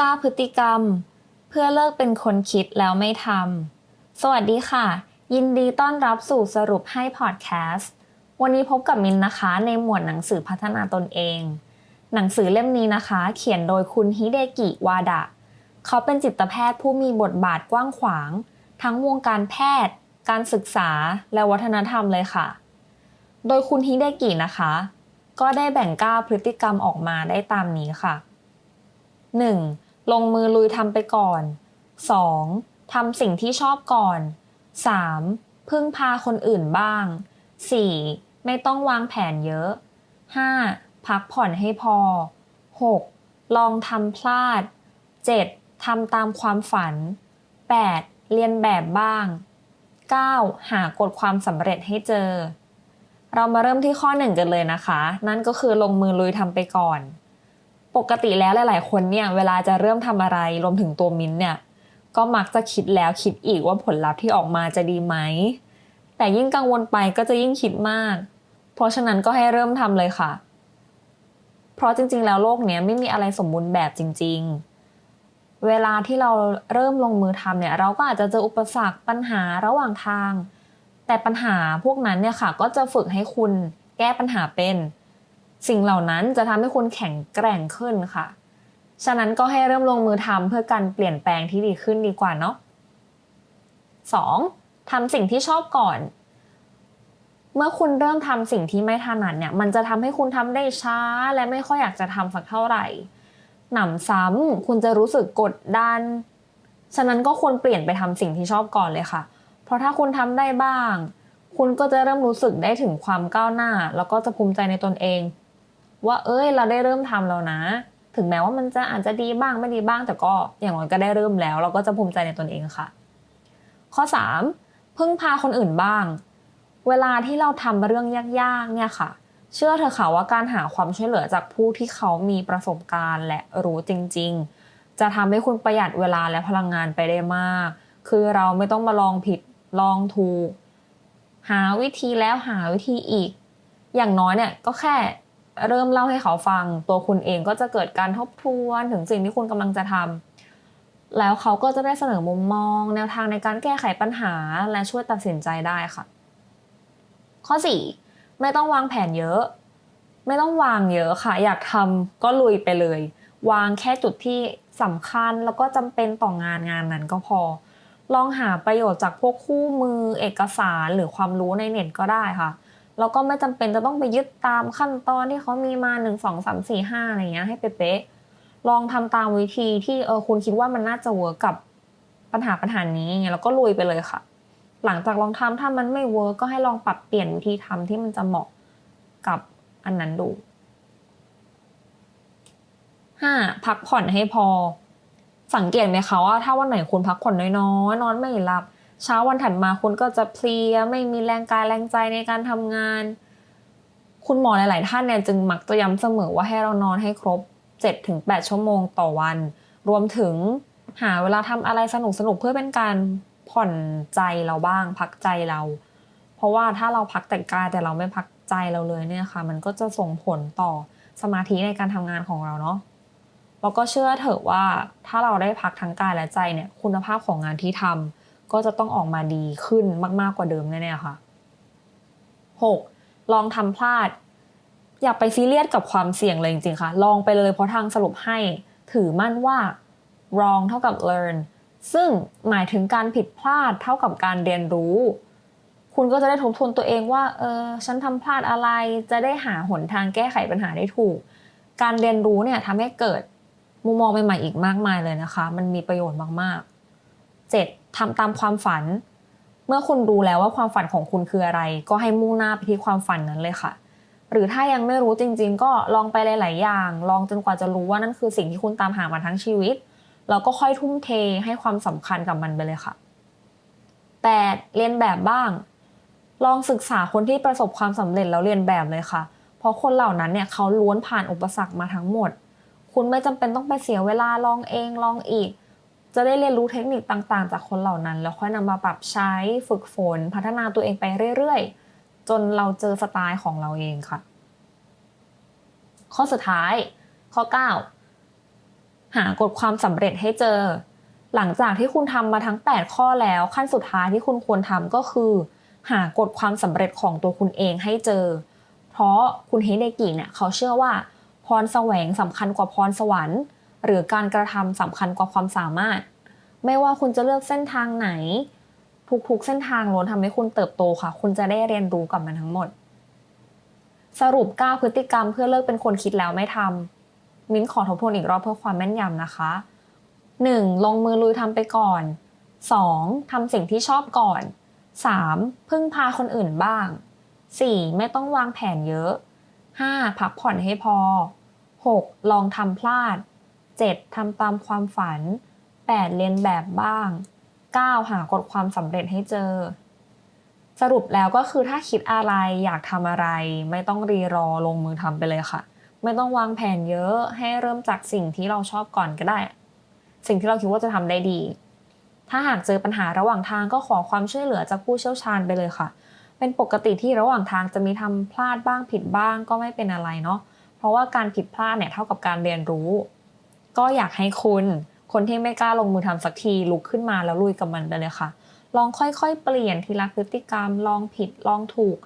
กล้าพฤติกรรม เพื่อเลิกเป็นคนคิดแล้วไม่ทำ สวัสดีค่ะ ยินดีต้อนรับสู่สรุปให้พอดแคสต์ วันนี้พบกับมินนะคะในหมวดหนังสือพัฒนาตนเอง หนังสือเล่มนี้นะคะ เขียนโดยคุณฮิเดกิวาดะ เขาเป็นจิตแพทย์ผู้มีบทบาทกว้างขวาง ทั้งวงการแพทย์ การศึกษา และวัฒนธรรมเลยค่ะ โดยคุณฮิเดกินะคะ ก็ได้แบ่งก้าวพฤติกรรมออกมาได้ตามนี้ค่ะ 1. ลงมือลุยทำไปก่อน 2. ทำสิ่งที่ชอบก่อน 3. พึ่งพาคนอื่นบ้าง 4. ไม่ต้องวางแผนเยอะ 5. พักผ่อนให้พอ 6. ลองทำพลาด 7. ทำตามความฝัน 8. เรียนแบบบ้าง 9. หากฎความสำเร็จให้เจอ เรามาเริ่มที่ข้อหนึ่งกันเลยนะคะ นั่นก็คือลงมือลุยทำไปก่อน ปกติแล้วหลายๆ คนเนี่ยเวลาจะเริ่มทำอะไรรวมถึงตัวมิ้นเนี่ยก็มักจะคิดแล้วคิดอีกว่าผลลัพธ์ที่ออกมาจะดีไหม แต่ยิ่งกังวลไปก็จะยิ่งคิดมาก เพราะฉะนั้นก็ให้เริ่มทำเลยค่ะ เพราะจริง ๆ แล้วโลกเนี้ยไม่มีอะไรสมบูรณ์แบบจริง ๆ เวลาที่เราเริ่มลงมือทำเนี่ย เราก็อาจจะเจออุปสรรคปัญหาระหว่างทาง แต่ปัญหาพวกนั้นเนี่ยค่ะ ก็จะฝึกให้คุณแก้ปัญหาเป็น สิ่งเหล่านั้นจะทำให้คุณแข็งแกร่งขึ้นค่ะ ฉะนั้นก็ให้เริ่มลงมือทำเพื่อการเปลี่ยนแปลงที่ดีขึ้นดีกว่าเนาะ 2. ทำสิ่งที่ชอบก่อน เมื่อคุณเริ่มทำสิ่งที่ไม่ถนัดเนี่ย มันจะทำให้คุณทำได้ช้าและไม่ค่อยอยากจะทำสักเท่าไหร่ หนำซ้ำคุณจะรู้สึกกดดัน ฉะนั้นก็ควรเปลี่ยนไปทำสิ่งที่ชอบก่อนเลยค่ะ เพราะถ้าคุณทำได้บ้างคุณก็จะเริ่มรู้สึกได้ถึงความก้าวหน้า แล้วก็จะภูมิใจในตนเอง ว่าเอ้ยเราได้เริ่มทำแล้วนะ ถึงแม้ว่ามันจะอาจจะดีบ้างไม่ดีบ้าง แต่ก็อย่างน้อยก็ได้เริ่มแล้ว เราก็จะภูมิใจในตนเองค่ะ ข้อ 3. พึ่งพาคนอื่นบ้าง เวลาที่เราทำเรื่องยากๆเนี่ยค่ะ เชื่อเถอค่ะว่าการหาความช่วยเหลือจากผู้ที่เขามีประสบการณ์และรู้จริง ๆ จะทำให้คุณประหยัดเวลาและพลังงานไปได้มาก คือเราไม่ต้องมาลองผิดลองถูกหาวิธีแล้วหาวิธีอีก อย่างน้อยเนี่ยก็แค่ เริ่มเล่าให้เขาฟัง ตัวคุณเองก็จะเกิดการทบทวนถึงสิ่งที่คุณกำลังจะทำแล้วเขาก็จะได้เสนอมุมมอง แนวทางในการแก้ไขปัญหาและช่วยตัดสินใจได้ค่ะ ข้อ 4. ไม่ต้องวางแผนเยอะ ไม่ต้องวางเยอะค่ะ อยากทำก็ลุยไปเลย วางแค่จุดที่สำคัญแล้วก็จำเป็นต่องานงานนั้นก็พอลองหาประโยชน์จากพวกคู่มือเอกสารหรือความรู้ในเน็ตก็ได้ค่ะ แล้วก็ไม่จำเป็นจะต้องไปยึดตามขั้นตอนที่เขามีมาหนึ่งสองสามสี่ห้าอะไรเงี้ยให้เป๊ะๆลองทำตามวิธีที่เออคุณคิดว่ามันน่าจะเวิร์กกับปัญหาปัญหานี้ไงแล้วก็ลุยไปเลยค่ะ หลังจากลองทำถ้ามันไม่เวิร์กก็ให้ลองปรับเปลี่ยนวิธีทำที่มันจะเหมาะกับอันนั้นดูห้าพักผ่อนให้พอ สังเกตไหมคะว่าถ้าวันไหนคุณพักผ่อนน้อยๆนอนไม่หลับ เช้าวันถัดมาคุณก็จะเพลียไม่มีแรงกายแรงใจในการทำงาน คุณหมอหลาย ๆ ท่านเนี่ยจึงมักจะย้ำเสมอว่าให้เรานอนให้ครบ 7-8 ชั่วโมงต่อวัน รวมถึงหาเวลาทำอะไรสนุกๆเพื่อเป็นการผ่อนใจเราบ้าง พักใจเรา เพราะว่าถ้าเราพักแต่กายแต่เราไม่พักใจเราเลยเนี่ยค่ะ มันก็จะส่งผลต่อสมาธิในการทำงานของเราเนาะแล้วก็เชื่อเถอะว่าถ้าเราได้พักทั้งกายและใจเนี่ยคุณภาพของงานที่ทำ ก็จะต้องออกมาดีขึ้นมากๆกว่าเดิมแน่ๆค่ะ 6. ลองทำพลาด อย่าไปซีเรียสกับความเสี่ยงเลยจริงๆค่ะ ลองไปเลยเพราะทางสรุปให้ถือมั่นว่า wrong เท่ากับ learn ซึ่งหมายถึงการผิดพลาดเท่ากับการเรียนรู้ คุณก็จะได้ทบทวนตัวเองว่า เออ ฉันทำพลาดอะไร จะได้หาหนทางแก้ไขปัญหาได้ถูก การเรียนรู้เนี่ยทำให้เกิดมุมมองใหม่ๆอีกมากมายเลยนะคะ มันมีประโยชน์มากๆ 7. ทำตามความฝัน เมื่อคุณรู้แล้วว่าความฝันของคุณคืออะไร ก็ให้มุ่งหน้าไปที่ความฝันนั้นเลยค่ะ หรือถ้ายังไม่รู้จริง ๆ ก็ลองไปหลาย ๆ อย่าง ลองจนกว่าจะรู้ว่านั่นคือสิ่งที่คุณตามหามาทั้งชีวิต แล้วก็ค่อยทุ่มเทให้ความสำคัญกับมันไปเลยค่ะ 8. เรียนแบบบ้าง ลองศึกษาคนที่ประสบความสำเร็จแล้วเรียนแบบเลยค่ะ เพราะคนเหล่านั้นเนี่ยเขาล้วนผ่านอุปสรรคมาทั้งหมด คุณไม่จำเป็นต้องไปเสียเวลาลองเองลองอีก จะได้เรียนรู้เทคนิคต่างๆ จากคนเหล่านั้น แล้วค่อยนำมาปรับใช้ฝึกฝน พัฒนาตัวเองไปเรื่อยๆ จนเราเจอสไตล์ของเราเองค่ะ ข้อสุดท้าย ข้อ 9 หากฎความสำเร็จให้เจอ หลังจากที่คุณทำมาทั้ง 8 ข้อแล้วขั้นสุดท้ายที่คุณควรทำก็คือ หากฎความสำเร็จของตัวคุณเองให้เจอ เพราะคุณเฮเดกิเนี่ยเขาเชื่อว่าพรแสวงสำคัญกว่าพรสวรรค์ หรือการกระทำสำคัญกว่าความสามารถ ไม่ว่าคุณจะเลือกเส้นทางไหน ทุกๆเส้นทางล้วนทำให้คุณเติบโตค่ะ คุณจะได้เรียนรู้กับมันทั้งหมด สรุป 9 พฤติกรรมเพื่อเลิกเป็นคนคิดแล้วไม่ทำมิ้นขอทบทวนอีกรอบเพื่อความแม่นยำนะคะ 1. ลงมือลุยทำไปก่อน 2. ทำสิ่งที่ชอบก่อน 3. พึ่งพาคนอื่นบ้าง 4. ไม่ต้องวางแผนเยอะ 5. พักผ่อนให้พอ 6. ลองทำพลาด 7. ทำตามความฝัน 8. เรียนแบบบ้าง 9. หากฎความสำเร็จให้เจอ สรุปแล้วก็คือถ้าคิดอะไรอยากทำอะไร ไม่ต้องรีรอลงมือทำไปเลยค่ะ ไม่ต้องวางแผนเยอะให้เริ่มจากสิ่งที่เราชอบก่อนก็ได้ สิ่งที่เราคิดว่าจะทำได้ดี ถ้าหากเจอปัญหาระหว่างทางก็ขอความช่วยเหลือจากผู้เชี่ยวชาญไปเลยค่ะ เป็นปกติที่ระหว่างทางจะมีทำพลาดบ้างผิดบ้างก็ไม่เป็นอะไรเนาะเพราะว่าการผิดพลาดเนี่ยเท่ากับการเรียนรู้ ก็อยากให้คุณคนที่ไม่กล้าลงมือทำสักทีลุกขึ้นมาแล้วลุยกับมันไปเลยค่ะ ลองค่อยๆ เปลี่ยนทีละพฤติกรรม ลองผิดลองถูก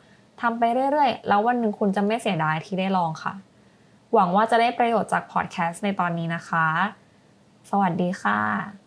ทำไปเรื่อยๆ แล้ววันหนึ่งคุณจะไม่เสียดายที่ได้ลองค่ะ หวังว่าจะได้ประโยชน์จากพอดแคสต์ในตอนนี้นะคะ สวัสดีค่ะ